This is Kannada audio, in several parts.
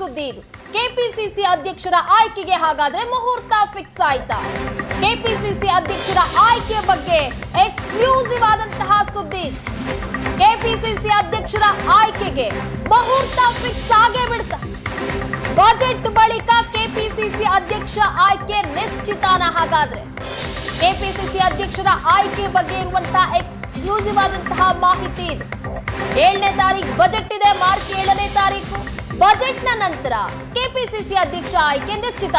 ಸುದ್ದಿ ಇದು ಕೆಪಿಸಿಸಿ ಅಧ್ಯಕ್ಷರ ಆಯ್ಕೆಗೆ ಹಾಗಾದ್ರೆ ಮುಹೂರ್ತ ಫಿಕ್ಸ್ ಆಯ್ತಾ? ಕೆಪಿಸಿಸಿ ಅಧ್ಯಕ್ಷರ ಆಯ್ಕೆ ಬಗ್ಗೆ ಎಕ್ಸ್ಕ್ಲೂಸಿವ್ ಆದಂತಹ ಸುದ್ದಿ ಕೆಪಿಸಿಸಿ ಅಧ್ಯಕ್ಷರ ಆಯ್ಕೆಗೆ ಮುಹೂರ್ತ ಫಿಕ್ಸ್ ಆಗೇ ಬಿಡ್ತಾ. ಬಜೆಟ್ ಬಳಿಕ ಕೆಪಿಸಿಸಿ ಅಧ್ಯಕ್ಷ ಆಯ್ಕೆ ನಿಶ್ಚಿತಾನ ಹಾಗಾದ್ರೆ. ಕೆಪಿಸಿಸಿ ಅಧ್ಯಕ್ಷರ ಆಯ್ಕೆ ಬಗ್ಗೆ ಇರುವಂತಹ ಎಕ್ಸ್ಕ್ಲೂಸಿವ್ ಆದಂತಹ ಮಾಹಿತಿ ಇದು. ಏಳನೇ ತಾರೀಕು ಬಜೆಟ್ ಇದೆ, ಮಾರ್ಚ್ ಏಳನೇ ತಾರೀಕು ಬಜೆಟ್ನ ನಂತರ ಕೆಪಿಸಿಸಿ ಅಧ್ಯಕ್ಷ ಆಯ್ಕೆ ನಿಶ್ಚಿತ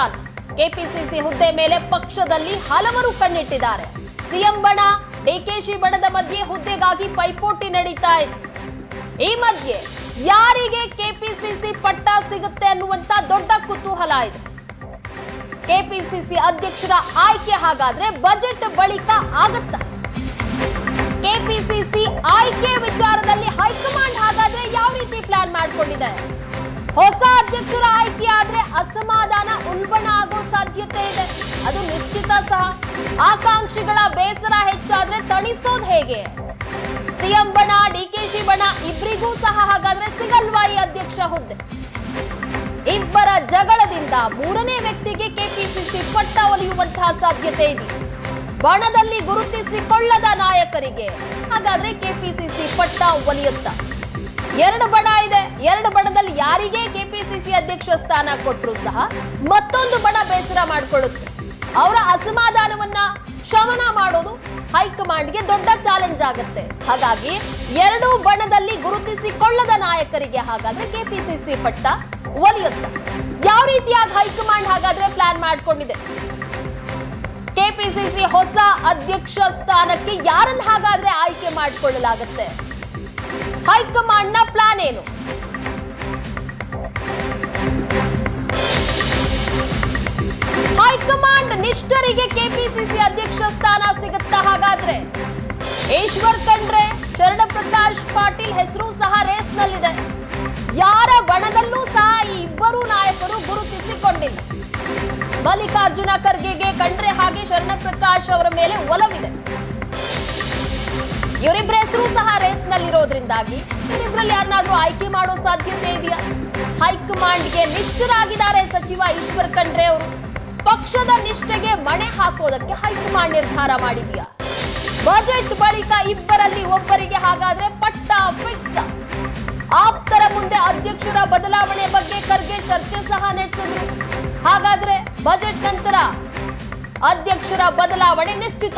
ಕೆಪಿಸಿಸಿ ಹುದ್ದೆ ಮೇಲೆ ಪಕ್ಷದಲ್ಲಿ ಹಲವರು ಕಣ್ಣಿಟ್ಟಿದ್ದಾರೆ. ಸಿಎಂ ಬಣ ಡಿಕೆಶಿ ಬಣದ ಮಧ್ಯೆ ಹುದ್ದೆಗಾಗಿ ಪೈಪೋಟಿ ನಡೀತಾ ಇದೆ. ಈ ಮಧ್ಯೆ ಯಾರಿಗೆ ಕೆಪಿಸಿಸಿ ಪಟ್ಟ ಸಿಗುತ್ತೆ ಅನ್ನುವಂತ ದೊಡ್ಡ ಕುತೂಹಲ ಇದೆ. ಕೆಪಿಸಿಸಿ ಅಧ್ಯಕ್ಷರ ಆಯ್ಕೆ ಹಾಗಾದ್ರೆ ಬಜೆಟ್ ಬಳಿಕ ಆಗತ್ತ? ಕೆಪಿಸಿಸಿ ಆಯ್ಕೆ ವಿಚಾರದಲ್ಲಿ ಹೈಕಮಾಂಡ್ ಹಾಗಾದ್ರೆ ಯಾವ ರೀತಿ ಪ್ಲಾನ್ ಮಾಡ್ಕೊಂಡಿದೆ? ಹೊಸ ಅಧ್ಯಕ್ಷರ ಆಯ್ಕೆ ಆದ್ರೆ ಅಸಮಾಧಾನ ಉಲ್ಬಣ ಆಗೋ ಸಾಧ್ಯತೆ ಇದೆ. ಅದು ನಿಶ್ಚಿತ ಸಹ. ಆಕಾಂಕ್ಷಿಗಳ ಬೇಸರ ಹೆಚ್ಚಾದ್ರೆ ತಣಿಸೋದ್ ಹೇಗೆ? ಸಿಎಂ ಬಣ ಡಿಕೆಶಿ ಬಣ ಇಬ್ಬರಿಗೂ ಸಹ ಹಾಗಾದ್ರೆ ಸಿಗಲ್ವಾ ಈ ಅಧ್ಯಕ್ಷ ಹುದ್ದೆ? ಇಬ್ಬರ ಜಗಳದಿಂದ ಮೂರನೇ ವ್ಯಕ್ತಿಗೆ ಕೆಪಿಸಿಸಿ ಪಟ್ಟ ಒಲಿಯುವಂತಹ ಸಾಧ್ಯತೆ ಇದೆ. ಬಣದಲ್ಲಿ ಗುರುತಿಸಿಕೊಳ್ಳದ ನಾಯಕರಿಗೆ ಹಾಗಾದ್ರೆ ಕೆಪಿಸಿಸಿ ಪಟ್ಟ ಒಲಿಯುತ್ತ? ಎರಡು ಬಣ ಇದೆ. ಎರಡು ಬಣದಲ್ಲಿ ಯಾರಿಗೆ ಕೆಪಿಸಿಸಿ ಅಧ್ಯಕ್ಷ ಸ್ಥಾನ ಕೊಟ್ಟರು ಸಹ ಮತ್ತೊಂದು ಬಣ ಬೇಸರ ಮಾಡಿಕೊಳ್ಳುತ್ತೆ. ಅವರ ಅಸಮಾಧಾನವನ್ನ ಶಮನ ಮಾಡೋದು ಹೈಕಮಾಂಡ್ಗೆ ದೊಡ್ಡ ಚಾಲೆಂಜ್ ಆಗುತ್ತೆ. ಹಾಗಾಗಿ ಎರಡೂ ಬಣದಲ್ಲಿ ಗುರುತಿಸಿಕೊಳ್ಳದ ನಾಯಕರಿಗೆ ಹಾಗಾದ್ರೆ ಕೆಪಿಸಿಸಿ ಪಟ್ಟ ಒಲಿಯುತ್ತೆ. ಯಾವ ರೀತಿಯಾಗಿ ಹೈಕಮಾಂಡ್ ಹಾಗಾದ್ರೆ ಪ್ಲಾನ್ ಮಾಡ್ಕೊಂಡಿದೆ? ಕೆಪಿಸಿಸಿ ಹೊಸ ಅಧ್ಯಕ್ಷ ಸ್ಥಾನಕ್ಕೆ ಯಾರನ್ನ ಹಾಗಾದ್ರೆ ಆಯ್ಕೆ ಮಾಡಿಕೊಳ್ಳಲಾಗುತ್ತೆ? ಹೈಕಮಾಂಡ್ನ ಪ್ಲಾನ್ ಏನು? ಹೈಕಮಾಂಡ್ ನಿಷ್ಠರಿಗೆ ಕೆಪಿಸಿಸಿ ಅಧ್ಯಕ್ಷ ಸ್ಥಾನ ಸಿಗುತ್ತಾ ಹಾಗಾದ್ರೆ? ಈಶ್ವರ್ ಖಂಡ್ರೆ ಶರಣ ಪ್ರಕಾಶ್ ಪಾಟೀಲ್ ಹೆಸರು ಸಹ ರೇಸ್ನಲ್ಲಿದೆ. ಯಾರ ಬಣದಲ್ಲೂ ಸಹ ಈ ಇಬ್ಬರು ನಾಯಕರು ಗುರುತಿಸಿಕೊಂಡಿಲ್ಲ. ಮಲ್ಲಿಕಾರ್ಜುನ ಖರ್ಗೆಗೆ ಕಂಡ್ರೆ ಹಾಗೆ ಶರಣ ಪ್ರಕಾಶ್ ಅವರ ಮೇಲೆ ಒಲವಿದೆ. ಇವರಿಬ್ಬರ ಹೆಸರು ಸಹ ರೇಸ್ ನಲ್ಲಿರೋದ್ರಿಂದಾಗಿ ಇವರಿಬ್ಬರಲ್ಲಿ ಯಾರನ್ನಾದ್ರೂ ಆಯ್ಕೆ ಮಾಡೋ ಸಾಧ್ಯತೆ ಇದೆಯಾ? ಹೈಕಮಾಂಡ್ಗೆ ನಿಷ್ಠರಾಗಿದ್ದಾರೆ ಸಚಿವ ಈಶ್ವರ್ ಖಂಡ್ರೆ ಅವರು. ಪಕ್ಷದ ನಿಷ್ಠೆಗೆ ಮಣೆ ಹಾಕೋದಕ್ಕೆ ಹೈಕಮಾಂಡ್ ನಿರ್ಧಾರ ಮಾಡಿದೆಯಾ? ಬಜೆಟ್ ಬಳಿಕ ಇಬ್ಬರಲ್ಲಿ ಒಬ್ಬರಿಗೆ ಹಾಗಾದ್ರೆ ಪಟ್ಟ ಫಿಕ್ಸ್ ಆಪ್ತರ ಮುಂದೆ ಅಧ್ಯಕ್ಷರ ಬದಲಾವಣೆ ಬಗ್ಗೆ ಖರ್ಗೆ ಚರ್ಚೆ ಸಹ ನಡೆಸಿದ್ರು. ಹಾಗಾದ್ರೆ ಬಜೆಟ್ ನಂತರ ಅಧ್ಯಕ್ಷರ ಬದಲಾವಣೆ ನಿಶ್ಚಿತ